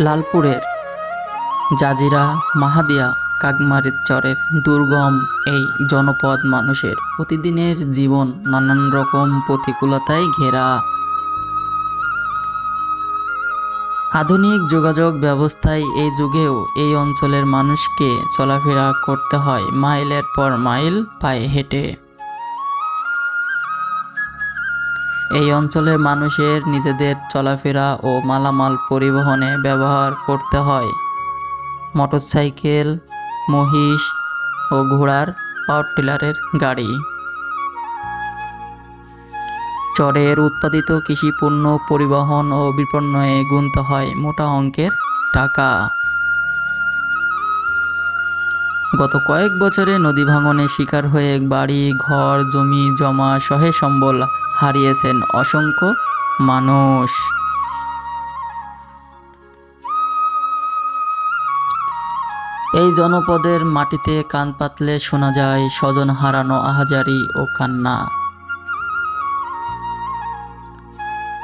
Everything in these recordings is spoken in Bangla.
লালপুরের। জাজিরা, মাহাদিয়া, কাকমারির চরের দুর্গম এই জনপদ মানুষের প্রতিদিনের জীবন নানান রকম প্রতিকূলতায় ঘেরা। আধুনিক যোগাযোগ ব্যবস্থায় এই যুগেও এই অঞ্চলের মানুষকে চলাফেরা করতে হয় মাইলের পর মাইল পায়ে হেঁটে। এই অঞ্চলের মানুষের নিজেদের চলাফেরা ও মালামাল পরিবহনে ব্যবহার করতে হয়। মোটরসাইকেল, মহিষ ও ঘোড়ার পাওয়ার টিলারের গাড়ি। চরের উৎপাদিত কৃষি পণ্য পরিবহন ও বিপণয়ে গুনতে হয় মোটা অঙ্কের টাকা। গত কয়েক বছরে নদী ভাঙনে শিকার হয়ে বাড়ি, ঘর, জমি জমা সহে সম্বল হারিয়েছেন অসংখ্য মানুষ। এই জনপদের মাটিতে কান পাতলে শোনা যায় স্বজন হারানো আহাজারি ও কান্না।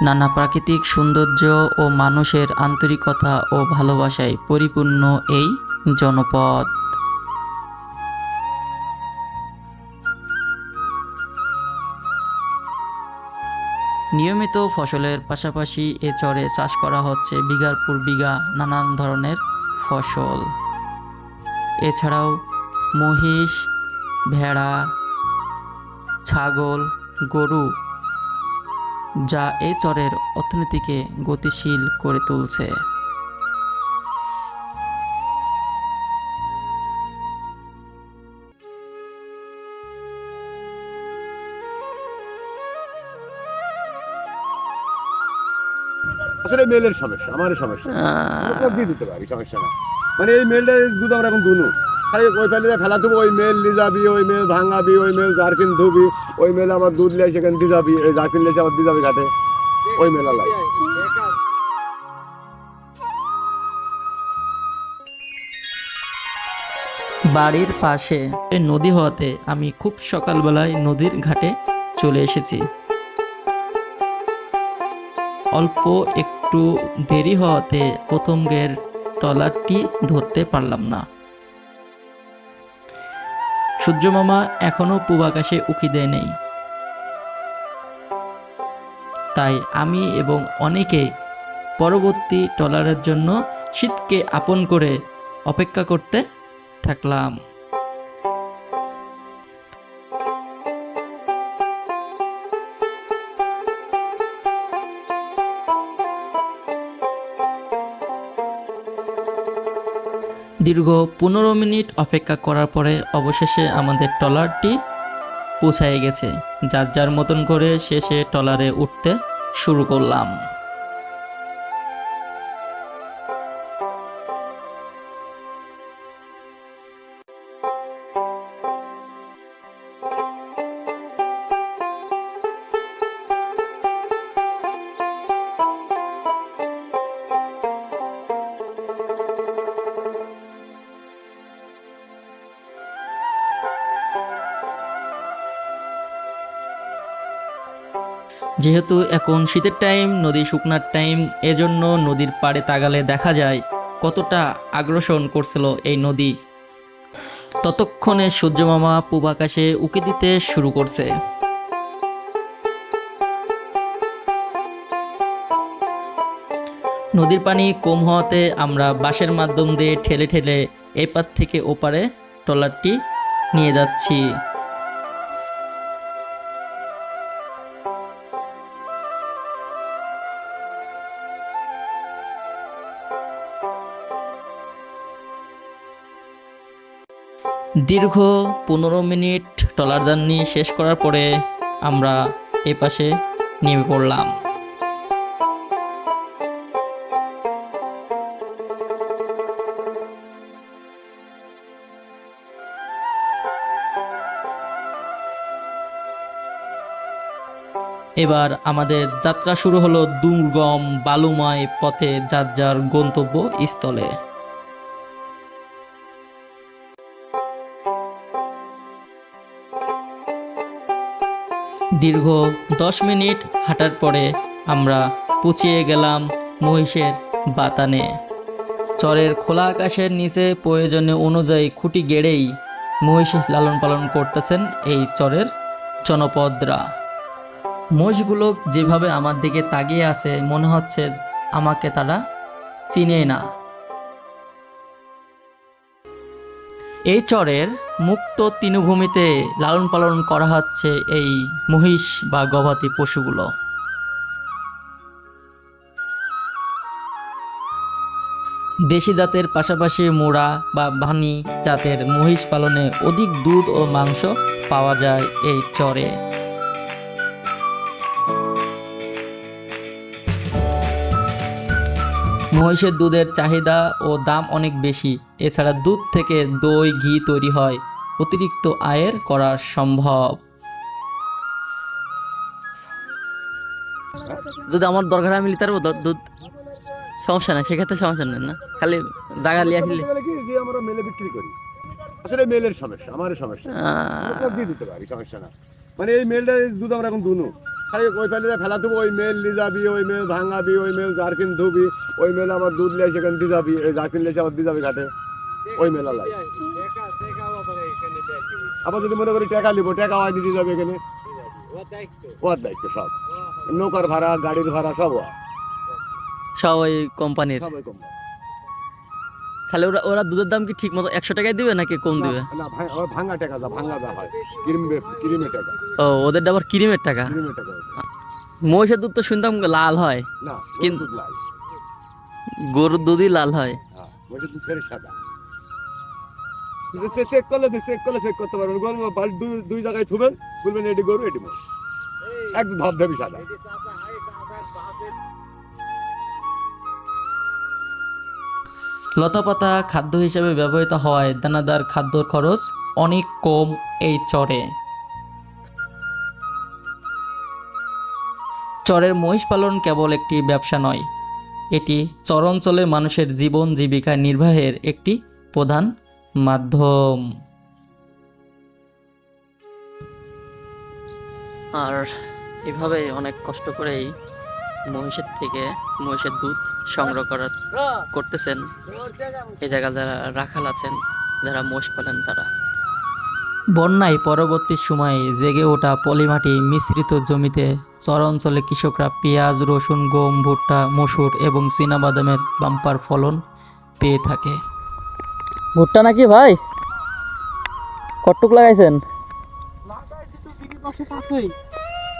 নানা প্রাকৃতিক সৌন্দর্য ও মানুষের আন্তরিকতা ও ভালোবাসায় পরিপূর্ণ এই জনপদ। নিয়মিত ফসলের পাশাপাশি এ চরে চাষ করা হচ্ছে বিঘার পর বিঘা নানান ধরনের ফসল। এছাড়াও মহিষ, ভেড়া, ছাগল, গরু, যা এ চরের অর্থনীতিকে গতিশীল করে তুলছে। আসলে মেলের সমস্যা আমার সমস্যা। দিয়ে দিতে পারি সমস্যা না। মানে এই মেলটা দুধ আমরা এখন দুনু খালি ওই ফেলে ফেলা দেবো ওই মেল নিয়ে যাবি ওই মেল ভাঙাবি ওই মেল জারকিন ধুবি ওই মেল আমার দুধ লিয়ে সেখানে দিয়ে যাবি ওই জারকিন লিয়ে আবার দিয়ে যাবি ঘাটে ওই মেলা লাই বাড়ির পাশে নদী হওয়াতে আমি খুব সকালবেলায় নদীর ঘাটে চলে এসেছি। অল্প একটু দেরি হওয়াতে প্রথম গের ট্রলারটি ধরতে পারলাম না। সূর্যমামা এখনও পূবাকাশে উকি দেয় নেই। তাই আমি এবং অনেকে পরবর্তী ট্রলারের জন্য শীতকে আপন করে অপেক্ষা করতে থাকলাম। দীর্ঘ পনেরো মিনিট অপেক্ষা করার পরে অবশেষে আমাদের ট্রলারটি পৌঁছায় গেছে। যার যার মতন করে শেষে ট্রলারে উঠতে শুরু করলাম। যেহেতু এখন শীতের টাইম নদী শুকনার টাইম এজন্য নদীর পাড়ে তাগালে দেখা যায় কতটা আগ্রাসন করছিল এই নদী। ততক্ষণে সূর্যমামা পূব আকাশে উকি দিতে শুরু করছে। নদীর পানি কম হওয়াতে আমরা বাঁশের মাধ্যম দিয়ে ঠেলে ঠেলে এপার থেকে ওপারে ট্রলারটি নিয়ে যাচ্ছি। দীর্ঘ পনেরো মিনিট ট্রলার জার্নি শেষ করার পরে আমরা এ পাশে নেমে পড়লাম। এবার আমাদের যাত্রা শুরু হলো দুর্গম বালুময় পথে যার যার গন্তব্য স্থলে দীর্ঘ দশ মিনিট হাঁটার পরে আমরা পুচিয়ে গেলাম মহিষের বাতানে। চরের খোলা আকাশের নিচে প্রয়োজনে অনুযায়ী খুঁটি গেড়েই মহিষ লালন পালন করতেছেন এই চরের জনপদরা। মহিষগুলো যেভাবে আমার দিকে তাকিয়ে আছে, মনে হচ্ছে আমাকে তারা চিনে না। এই চরের মুক্ত তৃণভূমিতে লালন পালন করা হচ্ছে এই মহিষ বা গবাদি পশুগুলো। দেশি জাতের পাশাপাশি মোড়া বা ভানি জাতের মহিষ পালনে অধিক দুধ ও মাংস পাওয়া যায় এই চরে। মহিষের দুধের চাহিদা ও দাম অনেক বেশি। এছাড়া দুধ থেকে দই ঘি তৈরি হয়। অতিরিক্ত আয়ের করা সম্ভব। দুধ আমার দরকার আমি লিটার দুধ সমস্যা নাই সেক্ষেত্রে সমস্যা নেই না? খালি জায়গা লিয়া যে আমরা মেলে বিক্রি করি। আসলে মেলের সমস্যা আমার সমস্যা দিয়ে দিতে পারি সমস্যা না। মানে এই মেলটা দুধ আমরা এখন দুনু। খালি ওই ফেলে ফেলা দেবো ওই মেল নিয়ে যাবি ওই মেল ভাঙাবি ওই মেল জারকিন ধুবি ওই মেল আমার দুধ লিয়ে সেখানে দিয়ে যাবি ওই জারকিন লিয়ে আবার দিয়ে যাবি ঘাটে। ওই মেলা লাই আবার যদি মনে করি টাকা নিবো টাকা হয় দিয়ে যাবে এখানে। ওর দায়িত্ব সব। নৌকার ভাড়া গাড়ির ভাড়া সব সব ওই কোম্পানির সব ওই কোম্পানি খালি ওরা ওরা দুধের দাম কি ঠিক মতো একশো টাকায় দিবে নাকি কম দিবে? না ভাঙ- ওর ভাঙা টাকা যা ভাঙা যা হয় ক্রিমে ক্রিমে টাকা। ও ওদের আবার ক্রিমের টাকা? মহিষের দুধ তো শুনতাম লাল হয়। না কিন্তু- লাল। গরুর দুধই লাল হয়। হ্যাঁ ওইটা দুধ ফেরে সাদা। চেক করলে চেক করলে চেক করতে পারবেন গরু দুই জায়গায় থুবেন বলবেন এটি গরু এটি মোষ একদম ধবধবি সাদা। লতাপাতা খাদ্য হিসেবে ব্যবহৃত হওয়ায় দানাদার খাদ্যর খরচ অনেক কম এই চরে। চরের মহিষ পালন কেবল একটি ব্যবসা নয়, এটি চরাঞ্চলে মানুষের জীবন জীবিকা নির্বাহের একটি প্রধান মাধ্যম। আর এভাবে অনেক কষ্ট করেই মহিষের থেকে মহিষের দুধ সংগ্রহ করার করতেছেন। এই জায়গায় যারা রাখাল আছেন যারা মোষ পালেন তারা। বন্যায় পরবর্তী সময়ে জেগে ওঠা পলিমাটি মিশ্রিত জমিতে চরাঞ্চলে কৃষকরা পেঁয়াজ রসুন গম ভুট্টা মসুর এবং চীনাবাদামের বাম্পার ফলন পেয়ে থাকে। ভুট্টা নাকি ভাই? কটুক লাগাইছেন?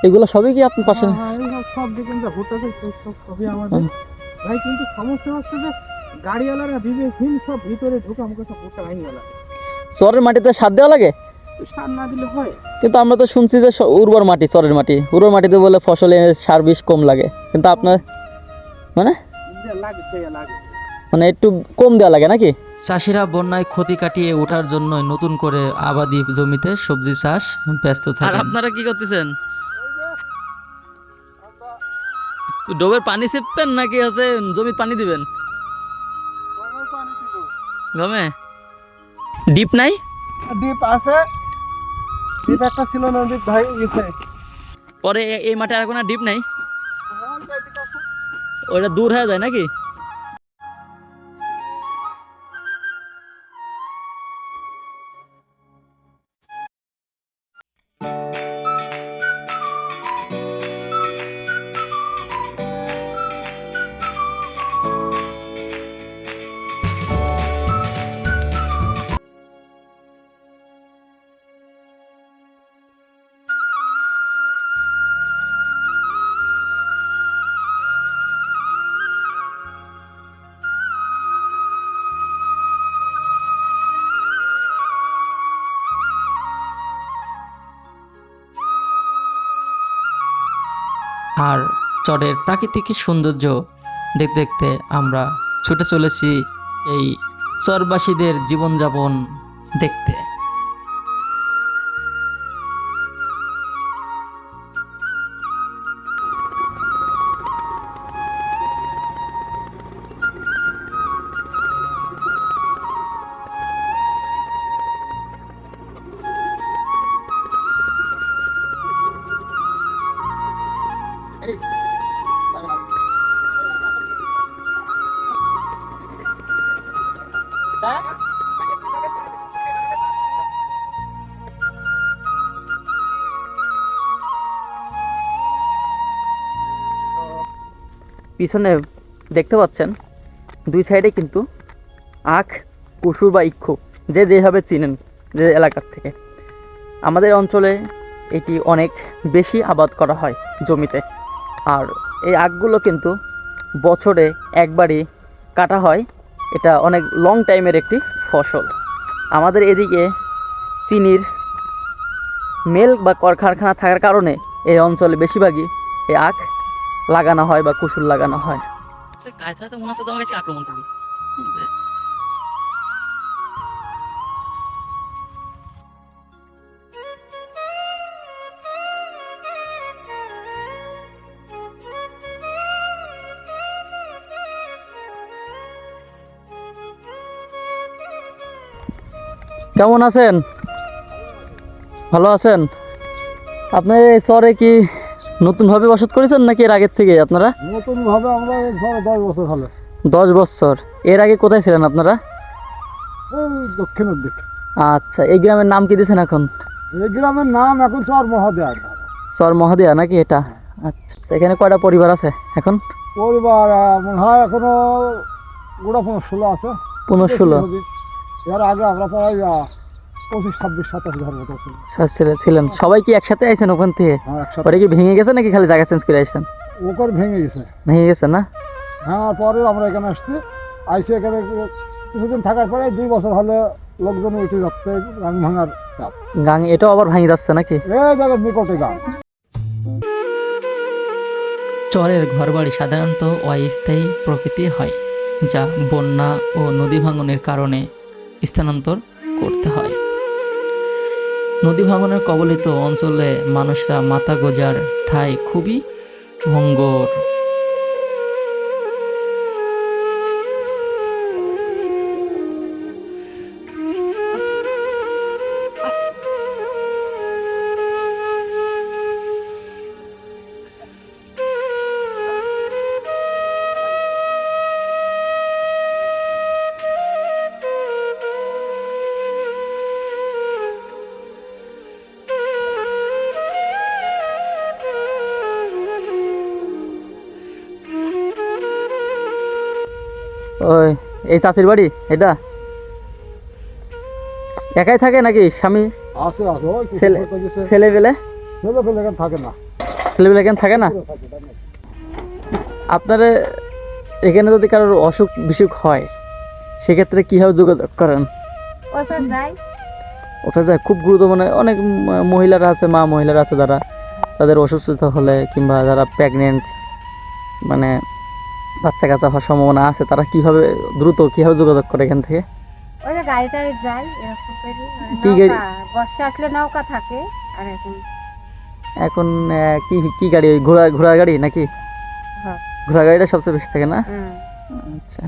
এগুলো সবই কি আপনার পাশে সব দেখেন সবই আমাদের। ভাই কিন্তু সমস্যা হচ্ছে যে গাড়িওয়ালারা বিবেকহীন সব ভিতরে ঢুকে আমাকে সব ভুট্টা চরের মাটিতে সার দেওয়া লাগে? সার না দিলে হয়। কিন্তু আমরা তো শুনছি যে উর্বর মাটি চরের মাটি। উর্বর মাটিতে বলে ফসলে সার বিষ কম লাগে। কিন্তু আপনার মানে? মানে একটু কম দেওয়া লাগে নাকি? চাষিরা বন্যায় ক্ষতি কাটিয়ে ওঠার জন্য নতুন করে আবাদি জমিতে সবজি চাষ ব্যস্ত থাকে আপনারা কি করতেছেন? ডোবের পানি ছিপবেন নাকি হচ্ছে জমি পানি দিবেন? গমে? ডিপ নাই? ডিপ আছে। ডিপ একটা ছিল নদীপ ভাই গেছে। পরে এই মাঠে আর কোনো ডিপ নাই? ওটা দূর হয়ে যায় নাকি? আর চরের প্রাকৃতিক সৌন্দর্য দেখতে দেখতে আমরা ছুটে চলেছি এই চরবাসীদের জীবনযাপন দেখতে। পিছনে দেখতে পাচ্ছেন, দুই সাইডে কিন্তু আখ, কুসুর বা ইক্ষু, যে যেভাবে চিনেন যে এলাকার থেকে। আমাদের অঞ্চলে এটি অনেক বেশি আবাদ করা হয় জমিতে। আর এই আখগুলো কিন্তু বছরে একবারই কাটা হয়। এটা অনেক লং টাইমের একটি ফসল। আমাদের এদিকে চিনির মেল বা কলকারখানা থাকার কারণে এই অঞ্চলে বেশিরভাগই এই আখ লাগানো হয় বা কুসুর লাগানো হয়। কায়দাতে মনে হচ্ছে তোমার কাছে আক্রমণ করবে। কেমন আছেন? ভালো আছেন? আপনার এই শহরে কি নতুনভাবে বসত করেছেন নাকি এর আগের থেকে আপনারা? নতুন ভাবে আমরা ধরো দশ বছর হলো। দশ বছর। এর আগে কোথায় ছিলেন আপনারা? ওই দক্ষিণের দিক। আচ্ছা এই গ্রামের নাম কি দিয়েছেন এখন? এই গ্রামের নাম এখন চর মহাদেব সর মহাদেয়া নাকি এটা? আচ্ছা এখানে কয়টা পরিবার আছে এখন? পরিবার মনে হয় এখনও গোড়া পনেরো ষোলো আছে। পনেরো ষোলো। এর আগে আমরা প্রায় পঁচিশ ছাব্বিশ সাতাশ ঘর মতো ছিল ছেলে ছিলেন। সবাই কি একসাথে আইছেন ওখান থেকে? হ্যাঁ একসাথে। পরে কি ভেঙে গেছে নাকি খালি জায়গা চেঞ্জ করে আসছেন ওকর ভেঙে গেছে। ভেঙে গেছে না? ভাঙার পরে আমরা এখানে আসছি। আইসি এখানে কিছুদিন থাকার পরে দুই বছর হলে লোকজন উঠে যাচ্ছে গান ভাঙার চাপ। গাং এটাও আবার ভাঙে যাচ্ছে নাকি? এই জায়গার নিকটে গান চরের ঘরবাড়ি সাধারণত অস্থায়ী প্রকৃতি হয় যা বন্যা ও নদী ভাঙনের কারণে স্থানান্তর করতে হয়। নদী ভাঙনের কবলিত অঞ্চলে মানুষরা মাথা গোজার ঠাই খুবই ভঙ্গর। ওই এই চাষির বাড়ি এটা? একাই থাকে নাকি স্বামী? আছে আছে ওই ছেলে- ছেলে পেলে থাকে না। ছেলে পেলে কেন থাকে না? আপনারা এখানে যদি কারোর অসুখ বিসুখ হয় সেক্ষেত্রে কীভাবে যোগাযোগ করেন? ওটা যাই ওটা যায় খুব গুরুত্ব মানে অনেক মহিলারা আছে মা মহিলারা আছে যারা তাদের অসুস্থতা হলে কিংবা যারা প্রেগনেন্ট মানে বাচ্চা কাচ্চা হওয়ার সম্ভাবনা আছে তারা কীভাবে দ্রুত কীভাবে যোগাযোগ করে এখান থেকে? ওই যে গাড়ি টাড়ি যাই এরকম করি। গাড়ি? নৌকা, বর্ষা আসলে নৌকা থাকে আর এখন এখন আহ, কি কি গাড়ি? ওই ঘোড়া ঘোড়ার গাড়ি নাকি? হ্যাঁ। ঘোড়া গাড়িটা সবচেয়ে বেশি থাকে না? হুম, আচ্ছা।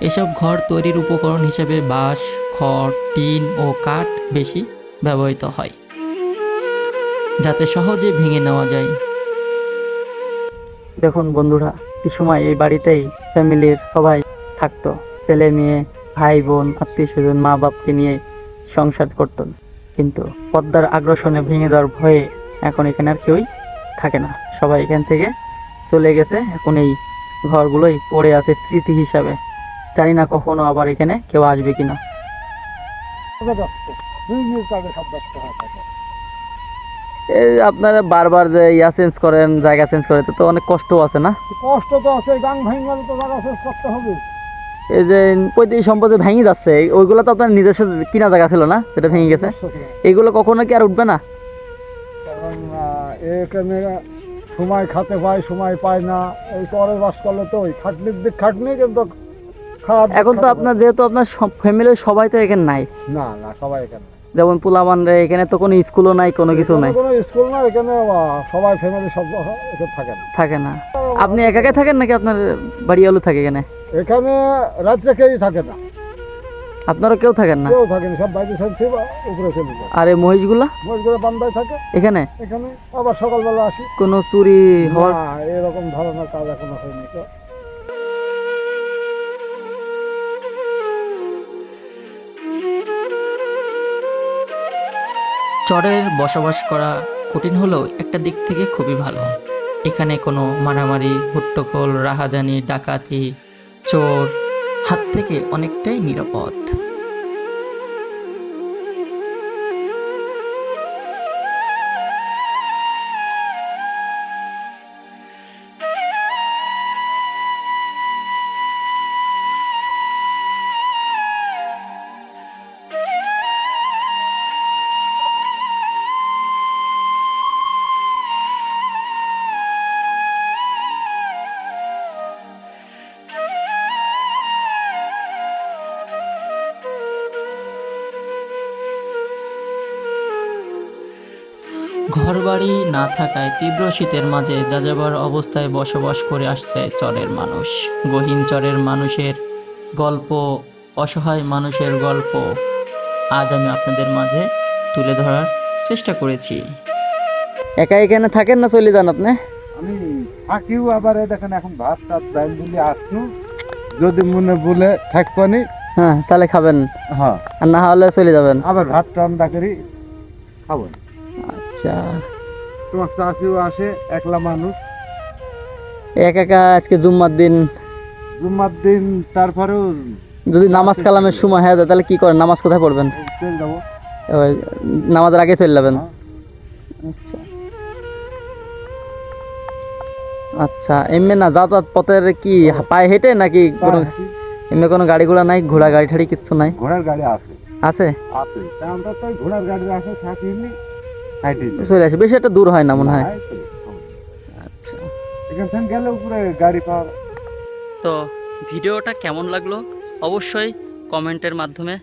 এসব ঘর তৈরির উপকরণ হিসেবে বাঁশ খড় টিন ও কাঠ বেশি ব্যবহৃত হয় যাতে সহজে ভেঙে নেওয়া যায়। দেখুন বন্ধুরা একটি সময় এই বাড়িতেই ফ্যামিলির সবাই থাকতো। ছেলে মেয়ে, ভাই বোন, আত্মীয় স্বজন, মা বাপকে নিয়ে সংসার করত। কিন্তু পদ্মার আগ্রাসনে ভেঙে যাওয়ার ভয়ে এখন এখানে আর কেউই থাকে না। সবাই এখান থেকে চলে গেছে। এখন এই ঘরগুলোই পড়ে আছে স্মৃতি হিসাবে। জানি না কখনো আবার এখানে কেউ আসবে কিনা। আপনারা বারবার যে ইয়া চেঞ্জ করেন জায়গা চেঞ্জ করেন তো অনেক কষ্ট আছে না? কষ্ট তো আছে গান ভাঙ গেলে তো জায়গা শেষ করতে হবে। এই যে পৈতৃক সম্পদে ভেঙে যাচ্ছে ওইগুলো তো আপনার নিজস্ব কিনা জায়গা ছিল না যেটা ভেঙে গেছে? এগুলো কখনো কি আর উঠবে না? কারণ এখানে সময় খাতে পায় সময় পায় না। এই শহরে বাস করলে তো ওই খাটনির দিক খাটনি কিন্তু এখন তো আপনার যেহেতু আপনার ফ্যামিলির সবাই তো এখানে নাই। না না সবাই এখানে যেমন পুলামান রে এখানে তো কোনো স্কুলও নাই কোনো কিছু নাই। কোনো স্কুল না এখানে সবাই ফ্যামিলি সব এখানে থাকে না। থাকে না। আপনি একাকে থাকেন নাকি আপনার বাড়ি আলু থাকে এখানে? এখানে রাত্রে কেউই থাকে না। আপনারও কেউ থাকেন না? কেউ থাকে না সব বাইরে থাকছে উপরে চলে যায়। আর এই মহিষগুলা মজগুলো বান্ধায় থাকে। এখানে? এখানে আবার সকালবেলা আসি। কোনো চুরি হওয়ার এরকম ধরনের কাজ এখনও হয়নি। চরের বসবাস করা কঠিন হলেও একটা দিক থেকে খুবই ভালো। এখানে কোনো মারামারি হুট্টকোল রাহাজানি, ডাকাতি, চোর, হাত থেকে অনেকটাই নিরাপদ। ঘরবাড়ি না থাকায় তীব্র শীতের মাঝে যাযাবর অবস্থায় বসবাস করে আসছে চরের মানুষ। গহীন চরের মানুষের গল্প অসহায় মানুষের গল্প আজ আমি আপনাদের মাঝে তুলে ধরার চেষ্টা করেছি। একা এখানে থাকেন না চলে যান আপনি? আমি থাকিও আবার দেখেন এখন ভাত টাত ডাইল দিলে আসছু যদি মনে বলে থাকবানি হ্যাঁ তাহলে খাবেন। হ্যাঁ। আর না হলে চলে যাবেন। আবার ভাত রান্না করি খাব না। আচ্ছা। তোমার চাষিও আসে একলা মানুষ। একা একা আজকে জুম্মার দিন। জুম্মার দিন তারপরেও যদি নামাজ কালামের সময় হয়ে যায় তাহলে কি করেন? নামাজ কোথায় পড়বেন? নামাজের আগে চলে যাবেন? হ্যাঁ। আচ্ছা। আচ্ছা এমনি না যাতায়াত পথের কি পায়ে হেঁটে নাকি কোনো এমনি কোনো গাড়ি ঘোড়া নাই ঘোড়া গাড়ি ঠাড়ি কিচ্ছু নাই? ঘোড়ার গাড়ি আছে। আছে? আছে। আমরা তো ঘোড়ার গাড়ি আসে থাকিনি। চলে আসে। বেশি একটা দূর হয় না মনে হয়। তো। আচ্ছা। এখান গেলে উপরে গাড়ি পাওয়া তো ভিডিওটা কেমন লাগল? অবশ্যই কমেন্টের মাধ্যমে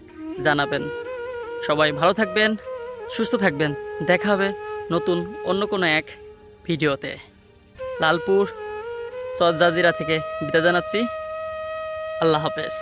জানাবেন। সবাই ভালো থাকবেন সুস্থ থাকবেন। দেখা হবে নতুন অন্য কোনো এক ভিডিওতে। লালপুর চর জাজিরা থেকে বিদায় জানাচ্ছি। আল্লাহ হাফেজ।